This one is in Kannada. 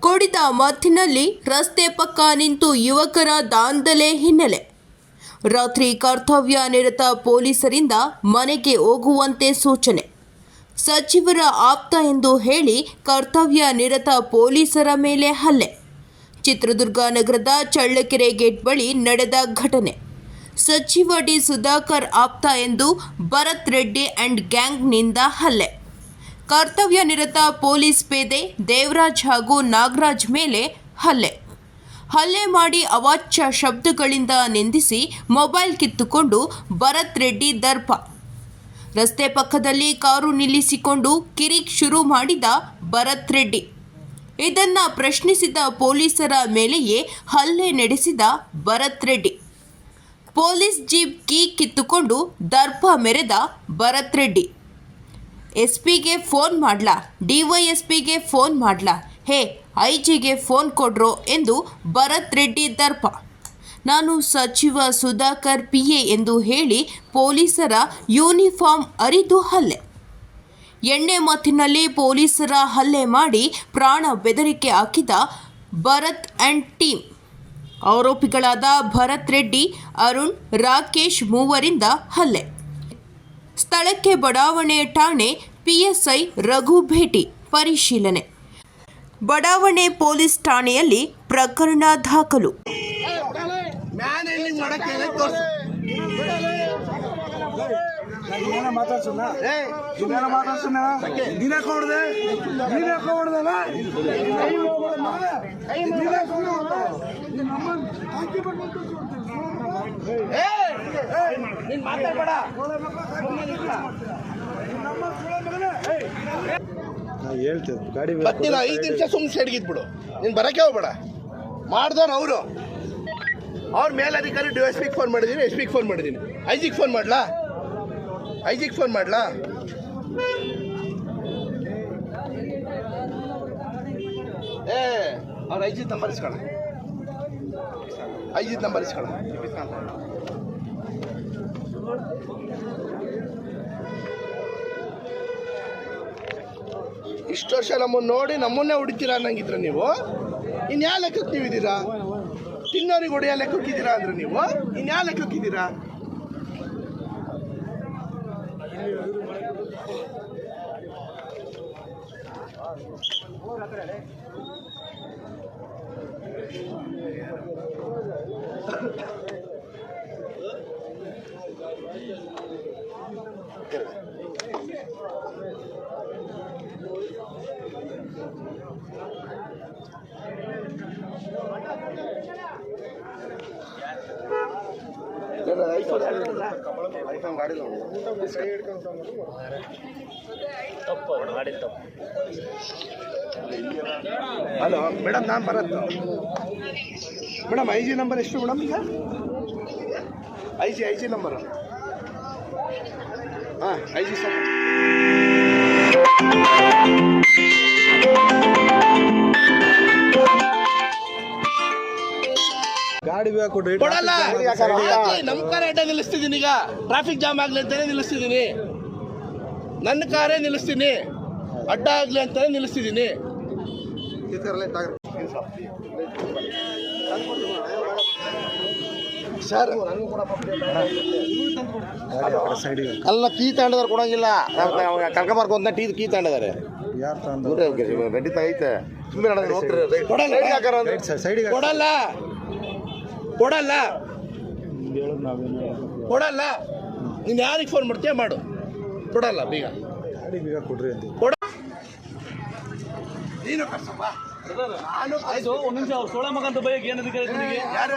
ಕುಡಿದ ಮಾತಿನಲ್ಲಿ ರಸ್ತೆ ಪಕ್ಕ ನಿಂತು ಯುವಕರ ದಾಂಧಲೆ ಹಿನ್ನೆಲೆ. ರಾತ್ರಿ ಕರ್ತವ್ಯ ನಿರತ ಪೊಲೀಸರಿಂದ ಮನೆಗೆ ಹೋಗುವಂತೆ ಸೂಚನೆ. ಸಚಿವರ ಆಪ್ತ ಎಂದು ಹೇಳಿ ಕರ್ತವ್ಯ ನಿರತ ಪೊಲೀಸರ ಮೇಲೆ ಹಲ್ಲೆ. ಚಿತ್ರದುರ್ಗ ನಗರದ ಚಳ್ಳಕೆರೆ ಗೇಟ್ ಬಳಿ ನಡೆದ ಘಟನೆ. ಸಚಿವ ಡಿ ಸುಧಾಕರ್ ಆಪ್ತ ಎಂದು ಭರತ್ ರೆಡ್ಡಿ ಅಂಡ್ ಗ್ಯಾಂಗ್ನಿಂದ ಹಲ್ಲೆ. ಕರ್ತವ್ಯ ನಿರತ ಪೊಲೀಸ್ ಪೇದೆ ದೇವರಾಜ್ ಹಾಗೂ ನಾಗರಾಜ್ ಮೇಲೆ ಹಲ್ಲೆ. ಹಲ್ಲೆ ಮಾಡಿ ಅವಾಚ್ಯ ಶಬ್ದಗಳಿಂದ ನಿಂದಿಸಿ ಮೊಬೈಲ್ ಕಿತ್ತುಕೊಂಡು ಭರತ್ ರೆಡ್ಡಿ ದರ್ಪ. ರಸ್ತೆ ಪಕ್ಕದಲ್ಲಿ ಕಾರು ನಿಲ್ಲಿಸಿಕೊಂಡು ಕಿರಿಕ್ ಶುರು ಮಾಡಿದ ಭರತ್ ರೆಡ್ಡಿ. ಇದನ್ನ ಪ್ರಶ್ನಿಸಿದ ಪೊಲೀಸರ ಮೇಲೆಯೇ ಹಲ್ಲೆ ನಡೆಸಿದ Bharat Reddy. Police jeep key ಕಿತ್ತುಕೊಂಡು ದರ್ಪ ಮೆರೆದ ಭರತ್ ರೆಡ್ಡಿ. ಎಸ್ ಪಿಗೆ ಫೋನ್ ಮಾಡ್ಲಾ? ಪಿಗೆ ಫೋನ್ ಮಾಡ್ಲಾ? ಹೇ ಐ ಜಿಗೆ ಫೋನ್ ಕೊಡ್ರು ಎಂದು ಭರತ್ ರೆಡ್ಡಿ ದರ್ಪ. ನಾನು ಸಚಿವ ಸುಧಾಕರ್ ಪಿ ಎ ಎಂದು ಹೇಳಿ ಪೊಲೀಸರ ಯೂನಿಫಾರ್ಮ್ ಅರಿದು ಹಲ್ಲೆ. ಎಣ್ಣೆ ಮತ್ತಿನಲ್ಲಿ ಪೊಲೀಸರ ಹಲ್ಲೆ ಮಾಡಿ ಪ್ರಾಣ ಬೆದರಿಕೆ ಹಾಕಿದ ಭರತ್ ಆ್ಯಂಡ್ ಟೀಮ್. ಆರೋಪಿಗಳಾದ ಭರತ್ ರೆಡ್ಡಿ, ಅರುಣ್, ರಾಕೇಶ್ ಮೂವರಿಂದ ಹಲ್ಲೆ. ಸ್ಥಳಕ್ಕೆ ಬಡಾವಣೆ ಠಾಣೆ ಪಿಎಸ್ಐ ರಘು ಭೇಟಿ ಪರಿಶೀಲನೆ. ಬಡಾವಣೆ ಪೊಲೀಸ್ ಠಾಣೆಯಲ್ಲಿ ಪ್ರಕರಣ ದಾಖಲು. ಮಾತಾಡ್ಸೋಣ ಏ ನೀನ್ ಮಾತಾಡ್ಬೇಡ. ಹೇಳ್ತೇವೆ ಗಾಡಿ ಐದು ನಿಮಿಷ ಸುಮ್ಮನೆ ಸೈಡ್ಗಿದ್ಬಿಡು ನೀನ್ ಬರಕ್ಕೆ ಹೋಗ್ಬೇಡ. ಮಾಡ್ದವ್ರು ಅವರು ಅವ್ರ ಮೇಲಧಿಕಾರಿ ಡಿ ಎಸ್ ಪಿಗೆ ಫೋನ್ ಮಾಡಿದೀನಿ ಎಸ್ ಪಿಗೆ ಫೋನ್ ಮಾಡಿದ್ದೀನಿ ಐಜಿಗೆ ಜಿಗೆ ಫೋನ್ ಮಾಡ್ಲಾ? ಐಜಿಗೆ ಜಿಗೆ ಫೋನ್ ಮಾಡ್ಲಾ? ಏ ಅವ್ರ ಐಜಿದ್ ನಂಬರ್ ಇಸ್ಕೊಳ. ಐಜಿದ್ ನಂಬರ್ ಇಸ್ಕೊಳ. ಇಷ್ಟು ವರ್ಷ ನಮ್ಮನ್ನು ನೋಡಿ ನಮ್ಮನ್ನೇ ಹೊಡಿತೀರಾ ಅನ್ನಂಗಿದ್ರೆ ನೀವು? ಇನ್ಯಾ ಲೆಕ್ಕಕ್ಕೆ ನೀವಿದ್ದೀರಾ? ತಿನ್ನೋರಿಗೆ ಹೊಡೆಯ ಲೆಕ್ಕಕ್ಕಿದ್ದೀರಾ ಅಂದ್ರೆ ನೀವು? ಇನ್ಯಾ ಲೆಕ್ಕಕ್ಕಿದ್ದೀರಾ ಐಫೋನ್ ಗಾಡಿ ಹಲೋ, ಮೇಡಮ್, ನಾನು ಬರತ್ತು ಮೇಡಮ್ ಐ ಜಿ ನಂಬರ್ ಎಷ್ಟು ಮೇಡಮ್ ಈಗ? I G I G number. ಹಾಂ ಸರ್ ಗಾಡಿ ಬೇಕು ಕೊಡಲ್ಲ. ನಮ್ಮ ಕಾರೇ ಅಡ್ಡ ನಿಲ್ಲಿಸ್ತಿದ್ದೀನಿ ಈಗ. ಟ್ರಾಫಿಕ್ ಜಾಮ್ ಆಗ್ಲಿ ಅಂತಾನೆ ನಿಲ್ಲಿಸ್ತಿದ್ದೀನಿ. ನನ್ನ ಕಾರೇ ನಿಲ್ಲಿಸ್ತೀನಿ. ಅಡ್ಡ ಆಗ್ಲಿ ಅಂತಾನೆ ನಿಲ್ಲಿಸ್ತಿದ್ದೀನಿ. ಸರ್ ಅಲ್ಲ ಕೀ ತಗೊಂಡಿದಾರೆ ಕೊಡಂಗಿಲ್ಲ. ಕರ್ಕೊಂಬರ್ಕ ಒಂದ ಟೀ ಕೀ ತಂದು ರೆಡಿ ಐತೆ. ಕೊಡಲ್ಲ. ಕೊಡಲ್ಲ. ಕೊಡಲ್ಲ. ನೀನು ಯಾರಿಗೆ ಫೋನ್ ಮಾಡ್ತೀಯ ಮಾಡು. ಕೊಡಲ್ಲ ಬೀಗ. ಬೀಗ ಬೇಗ ಕೊಡ್ರಿ ಅಂತ ಕೊಡ ನೀನು ಕರ್ಸಪ್ಪ. ನಾನು ಆಯ್ತು ಒಂದ್ ನಿಮಿಷ ಅವ್ರು ಸೋಳ ಮಗ ಅಂತ ಬೈಕ್ ಏನದಕ್ಕೆ ಯಾರು